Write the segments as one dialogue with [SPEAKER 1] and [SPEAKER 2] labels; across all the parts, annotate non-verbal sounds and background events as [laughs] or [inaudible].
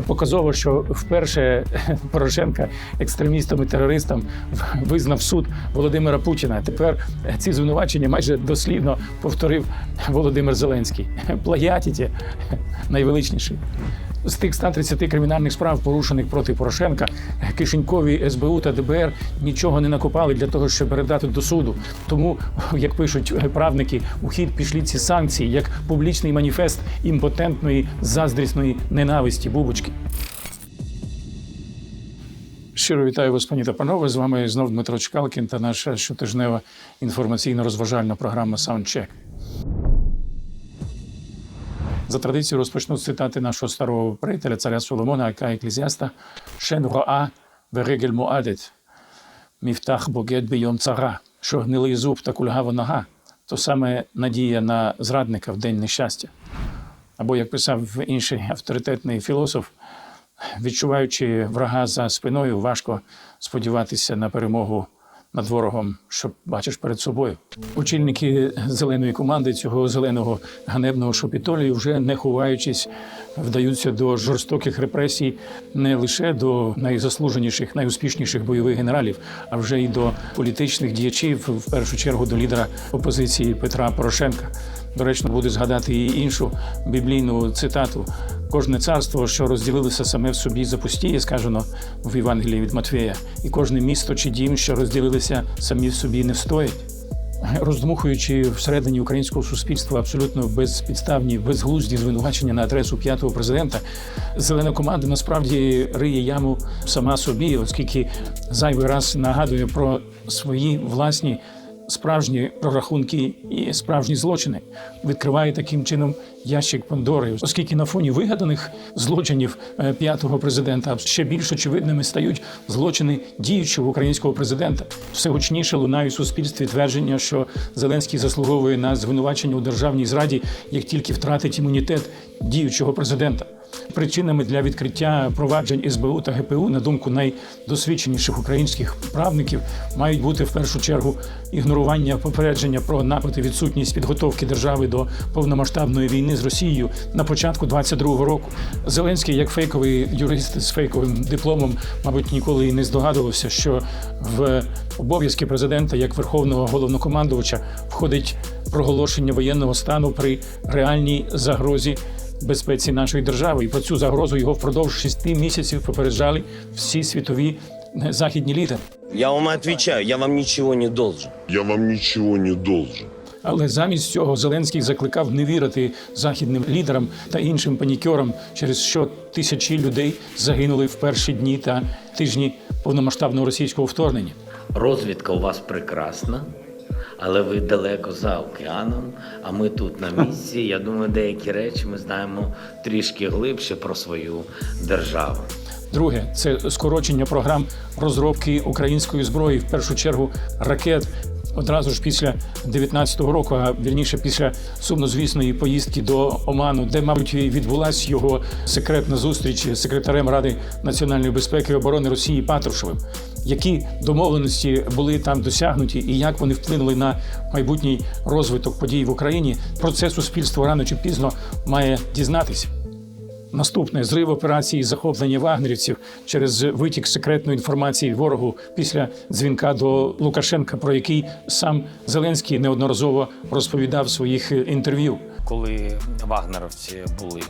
[SPEAKER 1] Показово, що вперше [laughs] Порошенка екстремістом і терористом визнав суд Володимира Путіна. Тепер ці звинувачення майже дослідно повторив Володимир Зеленський. Плагіатіті найвеличніший. З тих 130 кримінальних справ, порушених проти Порошенка, Кишенькові СБУ та ДБР нічого не накопали для того, щоб передати до суду. Тому, як пишуть правники, у хід пішли ці санкції як публічний маніфест імпотентної заздрісної ненависті бубочки. Щиро вітаю вас, пані та панове. З вами знов Дмитро Чкалкін та наша щотижнева інформаційно-розважальна програма Саундчек. За традицією розпочну цитати нашого старого приятеля, царя Соломона, яка еклезіаста Шен роа верегель муадет, міфтах богет бійом цара, що гнилий зуб та кульгава нога, то саме надія на зрадника в день нещастя. Або, як писав інший авторитетний філософ, відчуваючи врага за спиною, важко сподіватися на перемогу над ворогом, що бачиш перед собою. Очільники зеленої команди цього зеленого ганебного шопітолію, вже не ховаючись, вдаються до жорстоких репресій не лише до найзаслуженіших, найуспішніших бойових генералів, а вже й до політичних діячів, в першу чергу до лідера опозиції Петра Порошенка. Доречно буде згадати і іншу біблійну цитату: кожне царство, що розділилося саме в собі, запустіє, сказано в Євангелії від Матвея, і кожне місто чи дім, що розділилися самі в собі, не встоять. Роздмухуючи всередині українського суспільства абсолютно безпідставні, безглузді звинувачення на адресу п'ятого президента, зелена команда насправді риє яму сама собі, оскільки зайвий раз нагадує про свої власні справжні прорахунки і справжні злочини, відкриває таким чином ящик Пандори, оскільки на фоні вигаданих злочинів е, п'ятого президента ще більш очевидними стають злочини діючого українського президента. Все гучніше лунає у суспільстві твердження, що Зеленський заслуговує на звинувачення у державній зраді, як тільки втратить імунітет діючого президента. Причинами для відкриття проваджень СБУ та ГПУ, на думку найдосвідченіших українських правників, мають бути в першу чергу ігнорування попередження про напад і відсутність підготовки держави до повномасштабної війни з Росією на початку 22-го року. Зеленський, як фейковий юрист з фейковим дипломом, мабуть, ніколи і не здогадувався, що в обов'язки президента як верховного головнокомандувача входить проголошення воєнного стану при реальній загрозі безпеці нашої держави. І про цю загрозу його впродовж шести місяців попереджали всі світові е, західні лідери.
[SPEAKER 2] Я вам отвечаю, я вам ничего не должен.
[SPEAKER 3] Я вам ничего не должен.
[SPEAKER 1] Але замість цього Зеленський закликав не вірити західним лідерам та іншим панікерам, через що тисячі людей загинули в перші дні та тижні повномасштабного російського вторгнення.
[SPEAKER 4] Розвідка у вас прекрасна, але ви далеко за океаном, а ми тут на місці. Я думаю, деякі речі ми знаємо трішки глибше про свою державу.
[SPEAKER 1] Друге це скорочення програм розробки української зброї, в першу чергу ракет. Одразу ж після 19-го року, а вірніше після сумнозвісної поїздки до Оману, де, мабуть, відбулася його секретна зустріч з секретарем Ради національної безпеки і оборони Росії Патрушевим. Які домовленості були там досягнуті, і як вони вплинули на майбутній розвиток подій в Україні? Про це суспільство рано чи пізно має дізнатися. Наступне зрив операції захоплення вагнерівців через витік секретної інформації ворогу після дзвінка до Лукашенка, про який сам Зеленський неодноразово розповідав в своїх е, інтерв'ю.
[SPEAKER 4] Коли вагнеровці були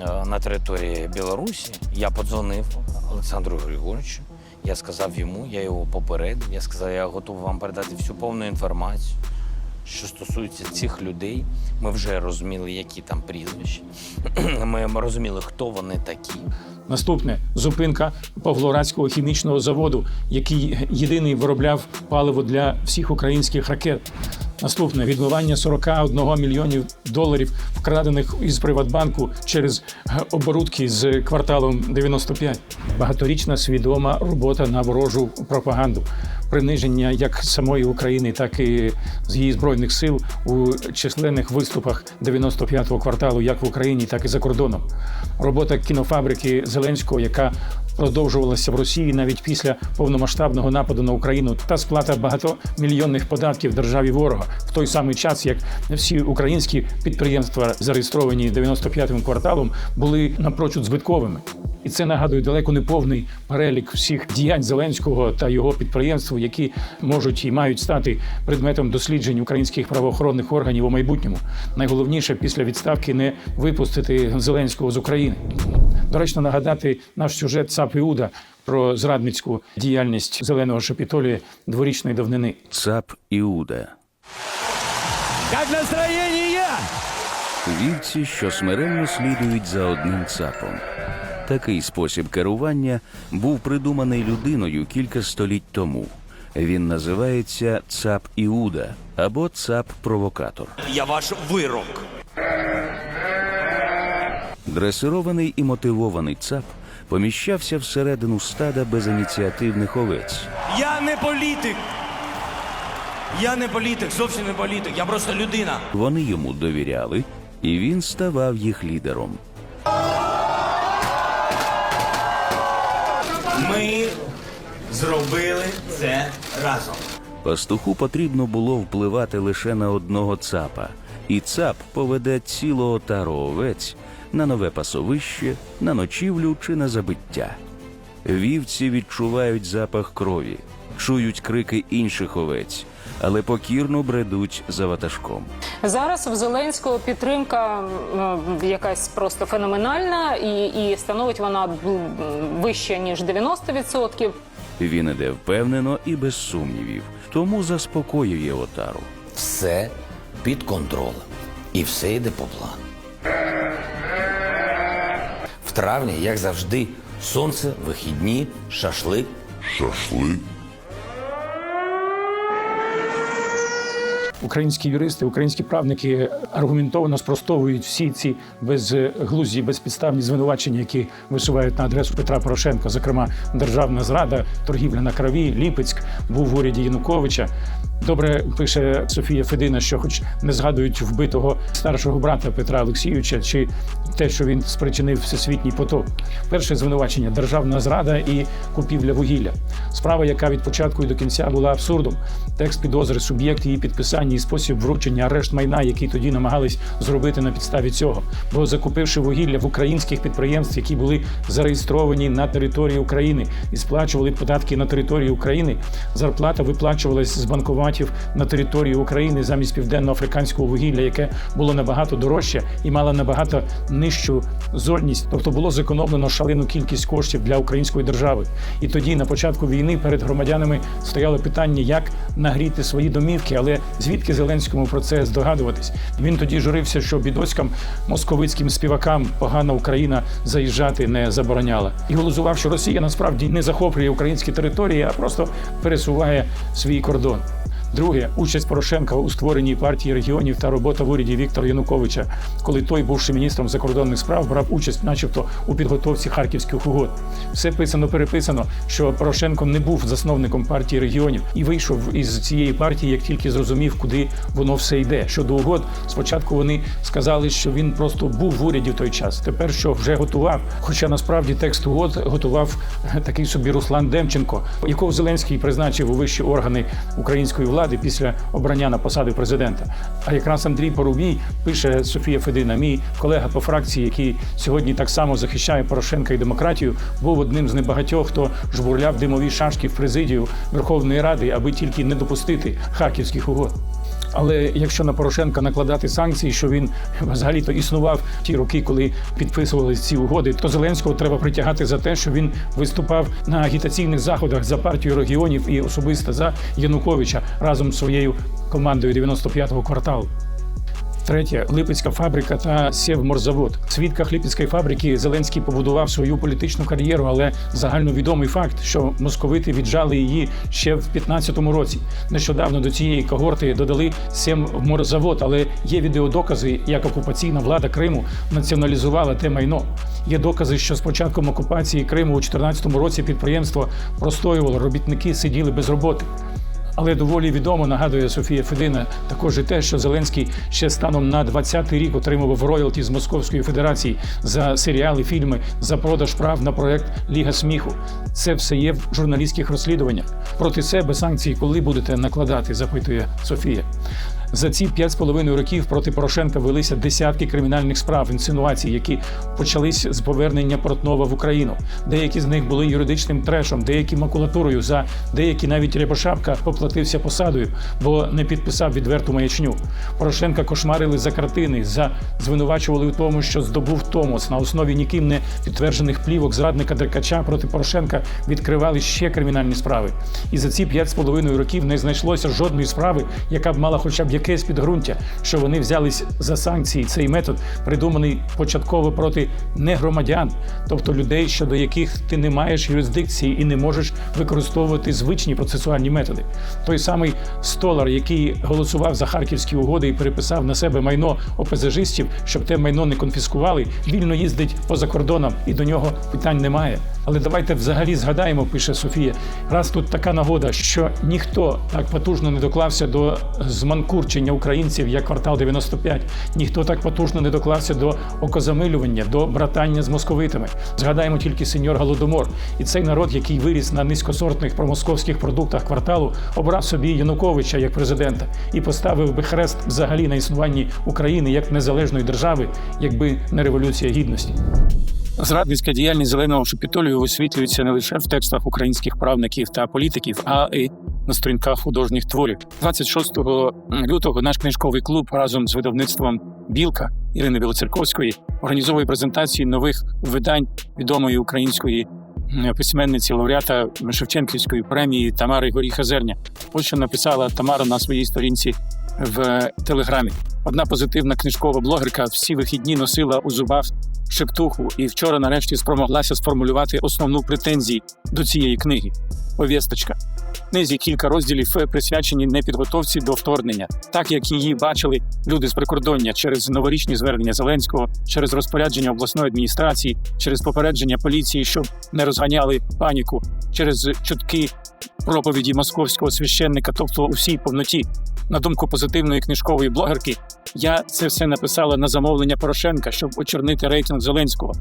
[SPEAKER 4] е, на території Білорусі, я подзвонив Олександру Григоровичу. Я сказав йому, я його попередив. Я сказав, я готовий вам передати всю повну інформацію. Що стосується цих людей, ми вже розуміли, які там прізвища. [clears throat] Ми розуміли, хто вони такі.
[SPEAKER 1] Наступне зупинка Павлоградського хімічного заводу, який єдиний виробляв паливо для всіх українських ракет. Наступне відмивання 41 мільйонів доларів, вкрадених із Приватбанку через оборудки з кварталом 95. Багаторічна свідома робота на ворожу пропаганду. Приниження як самої України, так і з її збройних сил у численних виступах 95-го кварталу, як в Україні, так і за кордоном. Робота кінофабрики Зеленського, яка продовжувалася в Росії навіть після повномасштабного нападу на Україну, та сплата багатомільйонних податків державі ворога в той самий час, як всі українські підприємства, зареєстровані 95-м кварталом, були напрочуд збитковими. І це нагадує далеко не повний перелік всіх діянь Зеленського та його підприємств, які можуть і мають стати предметом досліджень українських правоохоронних органів у майбутньому. Найголовніше після відставки не випустити Зеленського з України. Доречно нагадати наш сюжет ЦАП Іуда про зрадницьку діяльність зеленого шапітолія дворічної давнини.
[SPEAKER 5] ЦАП Іуда.
[SPEAKER 6] Как настроение?
[SPEAKER 5] Вівці, що смиренно слідують за одним цапом. Такий спосіб керування був придуманий людиною кілька століть тому. Він називається ЦАП Іуда або ЦАП-провокатор.
[SPEAKER 6] Я ваш вирок.
[SPEAKER 5] Дресирований і мотивований ЦАП поміщався всередину стада безініціативних овець.
[SPEAKER 6] Я не політик. Я не політик, зовсім не політик. Я просто людина.
[SPEAKER 5] Вони йому довіряли, і він ставав їх лідером.
[SPEAKER 6] Ми зробили це разом.
[SPEAKER 5] Пастуху потрібно було впливати лише на одного цапа, і цап поведе цілу отару овець на нове пасовище, на ночівлю чи на забиття. Вівці відчувають запах крові, чують крики інших овець, але покірно бредуть за ватажком.
[SPEAKER 7] Зараз в Зеленського підтримка якась просто феноменальна, і, і становить вона вище ніж 90%.
[SPEAKER 5] Він іде впевнено і без сумнівів, тому заспокоює отару.
[SPEAKER 4] Все під контролем. І все йде по плану. В травні, як завжди, сонце, вихідні, шашлик.
[SPEAKER 3] Шашлык.
[SPEAKER 1] Українські юристи, українські правники аргументовано спростовують всі ці безглузді, безпідставні звинувачення, які висувають на адресу Петра Порошенка, зокрема державна зрада, торгівля на крові, Ліпецьк був в уряді Януковича. Добре пише Софія Федина, що, хоч не згадують вбитого старшого брата Петра Олексійовича, чи те, що він спричинив всесвітній потоп. Перше звинувачення державна зрада і купівля вугілля. Справа, яка від початку і до кінця була абсурдом. Текст підозри, суб'єкт її підписання і спосіб вручення, арешт майна, який тоді намагались зробити на підставі цього. Бо закупивши вугілля в українських підприємств, які були зареєстровані на території України і сплачували податки на території України, зарплата виплачувалась з банкоматів на території України замість південно-африканського вугілля, яке було набагато дорожче і мало набагато нижчу зольність. Тобто було зекономлено шалену кількість коштів для української держави. І тоді, на початку війни, перед громадянами стояло питання, як нагріти свої домівки, але звідки Зеленському про це здогадуватись? Він тоді журився, що бідоцькам московицьким співакам погана Україна заїжджати не забороняла. І голосував, що Росія насправді не захоплює українські території, а просто пересуває свій кордон. Друге, участь Порошенка у створенні партії регіонів та робота в уряді Віктора Януковича, коли той, бувши міністром закордонних справ, брав участь, начебто, у підготовці харківських угод. Все писано переписано, що Порошенко не був засновником партії регіонів і вийшов із цієї партії, як тільки зрозумів, куди воно все йде. Щодо угод, спочатку вони сказали, що він просто був в уряді в той час. Тепер що вже готував. Хоча насправді текст угод готував такий собі Руслан Демченко, якого Зеленський призначив у вищі органи української влади після обрання на посади президента. А якраз Андрій Порубій пише Софія Федина, мій колега по фракції, який сьогодні так само захищає Порошенка і демократію, був одним з небагатьох, хто жбурляв димові шашки в президію Верховної Ради, аби тільки не допустити хаківських угод. Але якщо на Порошенка накладати санкції, що він взагалі-то існував ті роки, коли підписувалися ці угоди, то Зеленського треба притягати за те, що він виступав на агітаційних заходах за партію регіонів і особисто за Януковича разом з своєю командою 95-го кварталу. Третє Липецька фабрика та Сєвморзавод. Свідках Липецької фабрики Зеленський побудував свою політичну кар'єру, але загальновідомий факт, що московити віджали її ще в 15-му році. Нещодавно до цієї когорти додали Сєвморзавод, але є відеодокази, як окупаційна влада Криму націоналізувала те майно. Є докази, що з початком окупації Криму у 14-му році підприємство простоювало, робітники сиділи без роботи. Але доволі відомо нагадує Софія Федина також і те, що Зеленський ще станом на 20-й рік отримував роялті з Московської Федерації за серіали, фільми, за продаж прав на проект Ліга сміху. Це все є в журналістських розслідуваннях. Проти себе санкції, коли будете накладати, запитує Софія. За ці п'ять з половиною років проти Порошенка велися десятки кримінальних справ, інсинуацій, які почались з повернення Портнова в Україну. Деякі з них були юридичним трешом, деякі макулатурою. За деякі навіть Рябошапка поплатився посадою, бо не підписав відверту маячню. Порошенка кошмарили за картини, за звинувачували у тому, що здобув Томос на основі ніким не підтверджених плівок зрадника Деркача проти Порошенка відкривали ще кримінальні справи. І за ці п'ять з половиною років не знайшлося жодної справи, яка б мала хоча б якесь підґрунтя, що вони взялись за санкції. Цей метод придуманий початково проти негромадян, тобто людей, щодо яких ти не маєш юрисдикції і не можеш використовувати звичні процесуальні методи. Той самий столар, який голосував за харківські угоди і переписав на себе майно ОПЗЖистів, щоб те майно не конфіскували, вільно їздить поза кордоном, і до нього питань немає. Але давайте взагалі згадаємо, пише Софія, раз тут така нагода, що ніхто так потужно не доклався до зманкурчення українців, як квартал 95, ніхто так потужно не доклався до окозамилювання, до братання з московитами. Згадаємо тільки сеньор Голодомор. І цей народ, який виріс на низькосортних промосковських продуктах кварталу, обрав собі Януковича як президента і поставив би хрест взагалі на існуванні України як незалежної держави, якби не революція гідності. Зрадницька діяльність зеленого шепітолію висвітлюється не лише в текстах українських правників та політиків, а й на сторінках художніх творів. 26 лютого наш книжковий клуб разом з видавництвом Білка Ірини Білоцерковської організовує презентації нових видань відомої української письменниці лауреата Шевченківської премії Тамари Горіха Зерня. Ось що написала Тамара на своїй сторінці в телеграмі. Одна позитивна книжкова блогерка всі вихідні носила у зубах шептуху, і вчора нарешті спромоглася сформулювати основну претензію до цієї книги. Повісточка. Книзі кілька розділів е, присвячені непідготовці до вторгнення, так як її бачили люди з прикордоння через новорічні звернення Зеленського, через розпорядження обласної адміністрації, через попередження поліції, щоб не розганяли паніку, через чутки проповіді московського священника, тобто у всій повноті. На думку позитивної книжкової блогерки, я це все написала на замовлення Порошенка, щоб очорнити рейтинг Зеленського.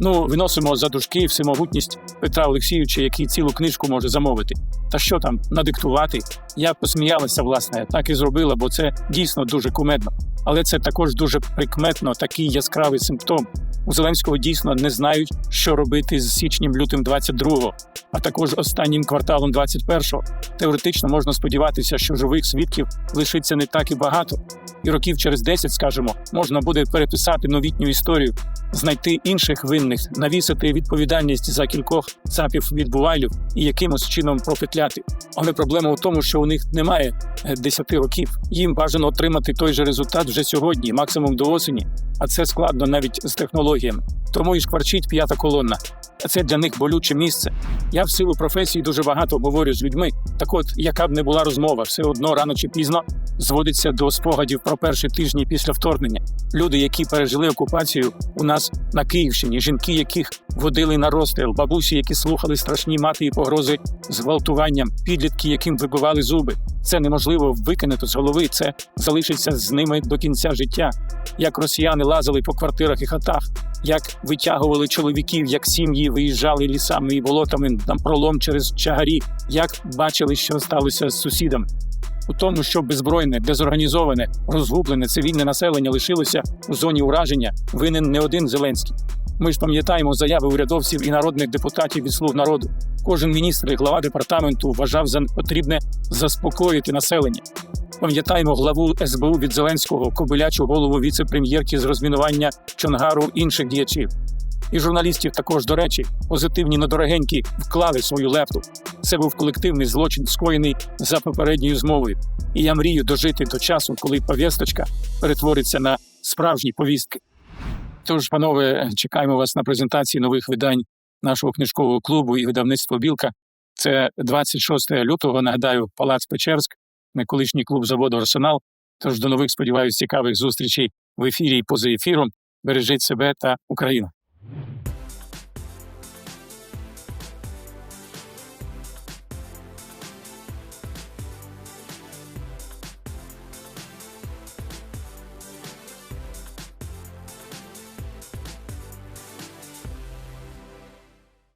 [SPEAKER 1] Ну, виносимо за дужки всемогутність Петра Олексійовича, який цілу книжку може замовити. Та що там надиктувати? Я посміялася, власне, так і зробила, бо це дійсно дуже кумедно. Але це також дуже прикметно, такий яскравий симптом. У Зеленського дійсно не знають, що робити з січнем лютим 22-го, а також останнім кварталом 21-го. Теоретично можна сподіватися, що живих свідків лишиться не так і багато, і років через 10, скажімо, можна буде переписати новітню історію, знайти інших винних, навісити відповідальність за кількох цапів від бувайлів і якимось чином пропетляти. Але проблема у тому, що у них немає е, 10 років. Їм бажано отримати той же результат вже сьогодні, максимум до осені. А це складно навіть з технологіями. Тому і шкварчить п'ята колона. Це для них болюче місце. Я в силу професії дуже багато говорю з людьми. Так от, яка б не була розмова, все одно рано чи пізно зводиться до спогадів про перші тижні після вторгнення. Люди, які пережили окупацію у нас на Київщині, жінки, яких водили на розстріл, бабусі, які слухали страшні мати і погрози зґвалтуванням, підлітки, яким вибивали зуби. Це неможливо викинути з голови. Це залишиться з ними до кінця життя. Як росіяни лазили по квартирах і хатах, як витягували чоловіків, як сім'ї виїжджали лісами і болотами на пролом через чагарі, як бачили, що сталося з сусідами. У тому, що беззбройне, дезорганізоване, розгублене цивільне населення лишилося у зоні ураження, винен не один Зеленський. Ми ж пам'ятаємо заяви урядовців і народних депутатів від слуг народу. Кожен міністр і глава департаменту вважав за потрібне заспокоїти населення. Пам'ятаємо главу СБУ від Зеленського, кобилячу голову віце-прем'єрки з розмінування Чонгару інших діячів. І журналістів також, до речі, позитивні недорогенькі вклали свою лепту. Це був колективний злочин, скоєний за попередньою змовою. І я мрію дожити до часу, коли повісточка перетвориться на справжні повістки. Тож, панове, чекаємо вас на презентації нових видань нашого книжкового клубу і видавництва Білка. Це 26 лютого. Нагадаю, Палац Печерськ, не колишній клуб заводу Арсенал. Тож до нових сподіваюсь цікавих зустрічей в ефірі і поза ефіром. Бережіть себе та Україну.